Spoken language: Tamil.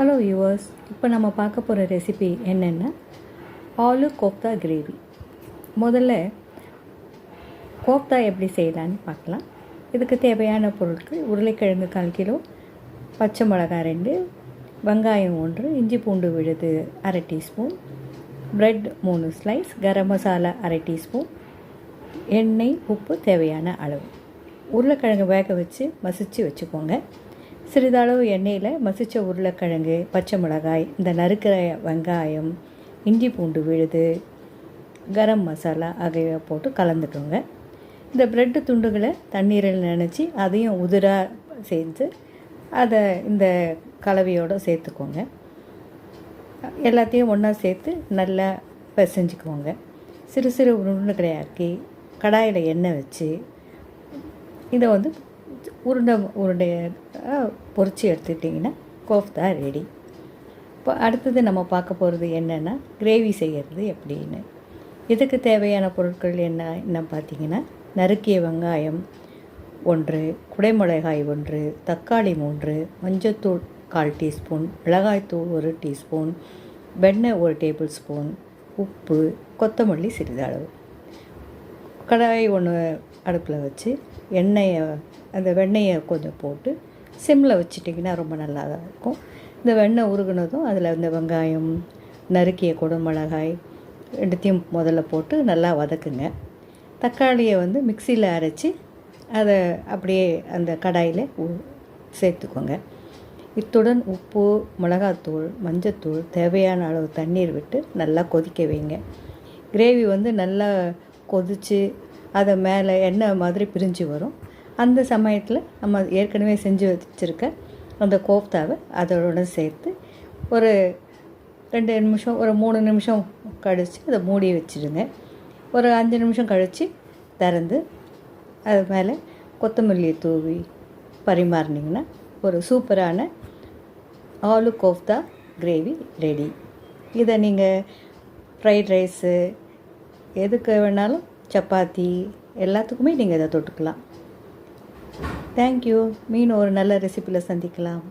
ஹலோ யூவர்ஸ் இப்போ நம்ம பார்க்க போகிற ரெசிபி என்னென்னா? ஆலு கோஃப்தா கிரேவி. முதல்ல கோஃப்தா எப்படி செய்யலான்னு பார்க்கலாம். இதுக்கு தேவையான பொருட்கள் உருளைக்கிழங்கு கால் கிலோ பச்சை மிளகாய் ரெண்டு வெங்காயம் ஒன்று இஞ்சி பூண்டு விழுது அரை டீஸ்பூன் ப்ரெட் மூணு ஸ்லைஸ் கரம் மசாலா அரை டீஸ்பூன் எண்ணெய் உப்பு தேவையான அளவு. உருளைக்கிழங்கு வேக வச்சு மசிச்சு வச்சுக்கோங்க. சிறிதளவு எண்ணெயில் மசித்த உருளைக்கிழங்கு பச்சை மிளகாய் இந்த நறுக்கிற வெங்காயம் இஞ்சி பூண்டு விழுது கரம் மசாலா ஆகியவை போட்டு கலந்துக்கோங்க. இந்த ப்ரெட்டு துண்டுகளை தண்ணீரில் நினச்சி அதையும் உதிராக சேர்த்து அதை இந்த கலவையோடு சேர்த்துக்கோங்க. எல்லாத்தையும் ஒன்றா சேர்த்து நல்லா பிசைஞ்சுக்குவோங்க. சிறு சிறு உருண்டைகளை ஆக்கி கடாயில் எண்ணெய் வச்சு இதை வந்து உருண்டை உருண்டைய பொரிச்சு எடுத்துக்கிட்டிங்கன்னா கோஃப்தா ரெடி இப்போ அடுத்தது நம்ம பார்க்க போகிறது என்னென்னா கிரேவி செய்கிறது எப்படின்னு. இதுக்கு தேவையான பொருட்கள் என்ன என்ன பார்த்தீங்கன்னா நறுக்கிய வெங்காயம் ஒன்று குடைமிளகாய் ஒன்று தக்காளி மூன்று மஞ்சத்தூள் கால் டீஸ்பூன் மிளகாய்த்தூள் ஒரு டீஸ்பூன் வெண்ணெய் ஒரு டேபிள் ஸ்பூன் உப்பு கொத்தமல்லி சிறிதளவு. கடாய் ஒன்று அடுப்பில் வச்சு எண்ணெயை அந்த வெண்ணெயை கொஞ்சம் போட்டு சிம்மில் வச்சிட்டிங்கன்னா ரொம்ப நல்லா தான் இருக்கும். இந்த வெண்ணெய் உருகுனதும் அதில் இந்த வெங்காயம் நறுக்கிய குடமிளகாய் ரெண்டுத்தையும் முதல்ல போட்டு நல்லா வதக்குங்க. தக்காளியை வந்து மிக்சியில் அரைச்சி அதை அப்படியே அந்த கடாயில் சேர்த்துக்கோங்க. இத்துடன் உப்பு மிளகாத்தூள் மஞ்சத்தூள் தேவையான அளவு தண்ணீர் விட்டு நல்லா கொதிக்க வைங்க. கிரேவி வந்து நல்லா கொதித்து அதை மேலே எண்ணெய் மாதிரி பிரிஞ்சு வரும். அந்த சமயத்தில் நம்ம ஏற்கனவே செஞ்சு வச்சுருக்க அந்த கோஃப்தாவை அதோட சேர்த்து ஒரு ரெண்டு நிமிஷம் ஒரு மூணு நிமிஷம் கழித்து அதை மூடி வச்சுருங்க. ஒரு அஞ்சு நிமிஷம் கழித்து திறந்து அது மேலே கொத்தமல்லியை தூவி பரிமாறினீங்கன்னா ஒரு சூப்பரான ஆலு கோஃப்தா கிரேவி ரெடி. இதை நீங்கள் ஃப்ரைட் ரைஸு எதுக்கு வேணாலும் சப்பாத்தி எல்லாத்துக்குமே நீங்கள் இதை தொட்டுக்கலாம். தேங்க்யூ மீன் ஒரு நல்ல ரெசிப்பியில் சந்திக்கலாம்.